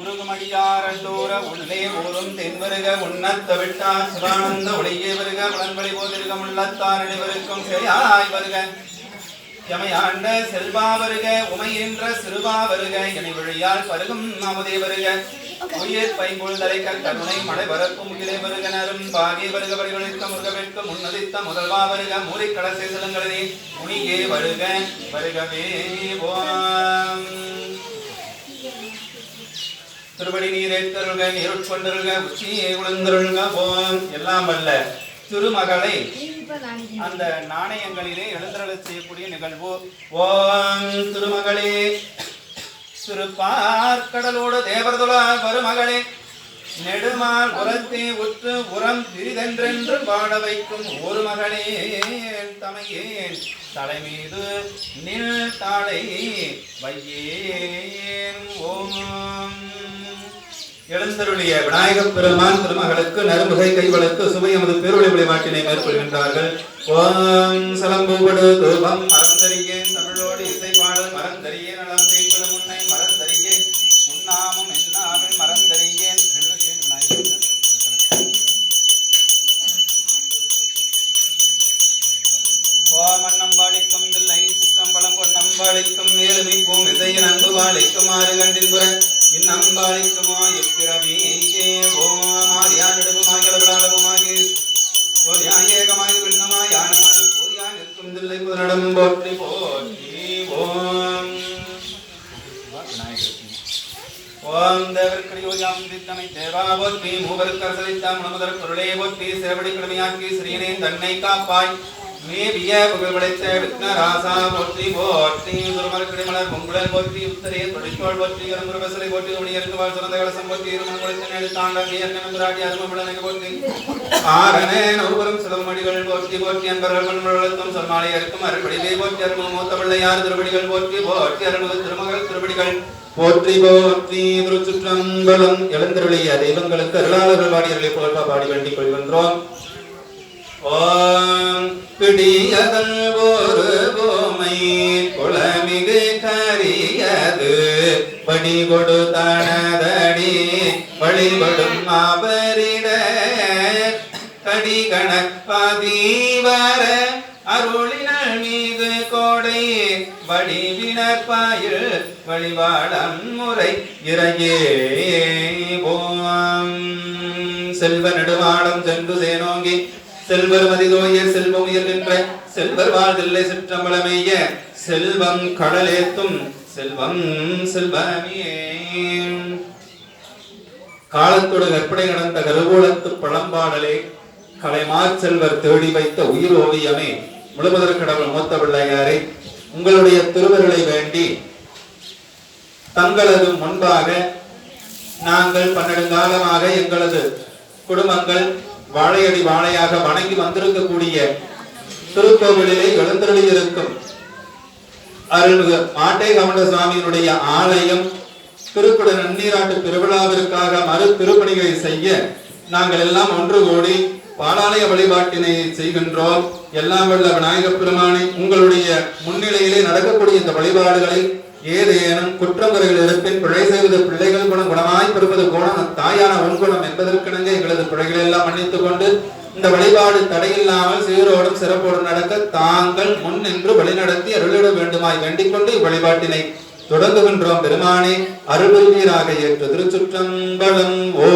முருகமடியாரல்லோர உள்ளே ஊரும் தென்வருக உண்ணத்த விட்டார் சிவானந்த உடையே வருக பலன்படி போதிருக முள்ளத்தார் அனைவருக்கும் செயலாய் வருக. எமையாண்ட செல்வா வருக உமையின்ற சிறுவா வருக எனை வழியால் பருகும் நாமதே வருக. உயிர் பைங்குள் தலைக்க கருணை மழை வரப்பு முகிலே வருக நரும் பாகே வருக வடிவழித்த முருகவிற்கு முன்னதித்த முதல்வா வருக மூரை கலசை செலுங்களே உனியே வருக வருகவே ஓம் திருவடி நீரேத்தருள்க நீருட்கொண்டருள்க உச்சியை உழந்தருள்க போம். எல்லாம் அல்ல திருமகளை அந்த நாணயங்களிலே எழுந்தருளச் செய்யக்கூடிய நிகழ்வு. ஓம் திருமகளே திருப்பார்கடலோடு தேவர்துல வருமகளே நெடுமால் உரத்தை உற்று உரம் திரிதென்றென்று பாட வைக்கும் ஒரு மகனே தமையே தலைமீது நில் தாளை வையேன். ஓம். எழுந்தருளிய விநாயகப் பெருமான் திருமகளுக்கு நறுமுகை கைவளுக்கு சுமையமது பெருளி மாற்றினை மேற்கொள்கின்றார்கள். ஓம். சலம்பூபடு தூபம் மறந்தறியேன் இன்னம்பாளிக்குமோ எப்பிறவியே ஓம் ஆதியானிடமுமாய் அளவிடாளவுமாகி ஓதியாய் ஏகமாய் பின்னமாய் யானமாய் போதியாய் நிற்கும் தில்லை புதனடம் போற்றி போற்றி ஓம். ஓம் தேவர்க்கடியோஜாம் தித்தமை தேவா போற்றி மூவருக்கர் சலித்தாம் முனமுதற் பொருளே போற்றி சேவடி கடமையாக்கி சிறியனே தன்னை காப்பாய். மேவிய புகழ் படைத்த விக்னராசா போற்றி போற்றி துருமரக்கடி மலர் பொங்குழல் போற்றி உத்தரே போற்றி போற்றி உடையருக்கு வாழ் கலசம் போற்றி நேடு அருமபுடனுக்கு போற்றி. ஆரணே சிலமடிகள் போற்றி போற்றி அன்பர்கள் போற்றி அரும மூத்த பிள்ளையார் போற்றி போற்றி திருமகள் போற்றி போற்றி. திருச்சுற்றம்பலம் எழுந்தருளிய தெய்வங்களுக்கு அருளாளர்கள் பாடியர்களை போல்பா பாடி வேண்டிக் கொள்கின்றோம். ஓம் பிடியதன் ஒரு பூமை குளமிகு கரியது. பணி கொடுத்தனதடி வழிபடும் மாபரிட. கடி கணப்பாதீவர அருளினல் மீது கோடை வடிவினற்பாயில் வழிபாடம் முறை இறையே. ஓம் செல்வ நெடுவாடம் சென்று சேனோங்கி செல்வர் மதிதோய செல்வம் உயர்கின்ற செல்வர் வாழ்தில்லை சிற்றம்பலமேய. செல்வம் கடலேத்தும் செல்வம் செல்வமே. காலத்தோடு கற்பனை கடந்த கருவூலத்து பழம்பாடலே கலைமார் செல்வர் தேடி வைத்த உயிர் ஓவியமே முழுவதற்கு கடவுள் மூத்த பிள்ளையாரே உங்களுடைய திருவருளை வேண்டி தங்களது முன்பாக நாங்கள் பன்னெடுங்காலமாக எங்களது குடும்பங்கள் வாழையடி வாழையாக வணங்கி வந்திருக்கக்கூடிய திருக்கோவிலிலே எழுந்தருளி இருக்கும் அருள்மிகு மாட்டை கமல சுவாமியினுடைய ஆலயம் திருக்குட நன்னீராட்டு திருவிழாவிற்காக மறு திருப்பணிகளை செய்ய நாங்கள் எல்லாம் ஒன்று கூடி பாலாலய வழிபாட்டினை செய்கின்றோம். எல்லாம் வல்ல விநாயகப் பெருமானை உங்களுடைய முன்னிலையிலே நடக்கக்கூடிய இந்த வழிபாடுகளை ஏதேனும் குற்றங்குறைகள் இருப்பின் பிழை செய்வது பிள்ளைகள் குணம் குணமாய் பெறுவது குணம் தாயான உன்குணம் என்பதற்கிணங்க எங்களது பிழைகளை எல்லாம் மன்னித்துக் கொண்டு இந்த வழிபாடு தடையில்லாமல் சீரோடும் சிறப்போடும் நடக்க தாங்கள் முன் நின்று வழிநடத்தி அருளிட வேண்டுமாய் வேண்டிக் கொண்டு இவ்வழிபாட்டினை தொடங்குகின்றோம். பெருமானே அருள்வீராக ஏற்ற திருச்சுற்றம்பலம். ஓ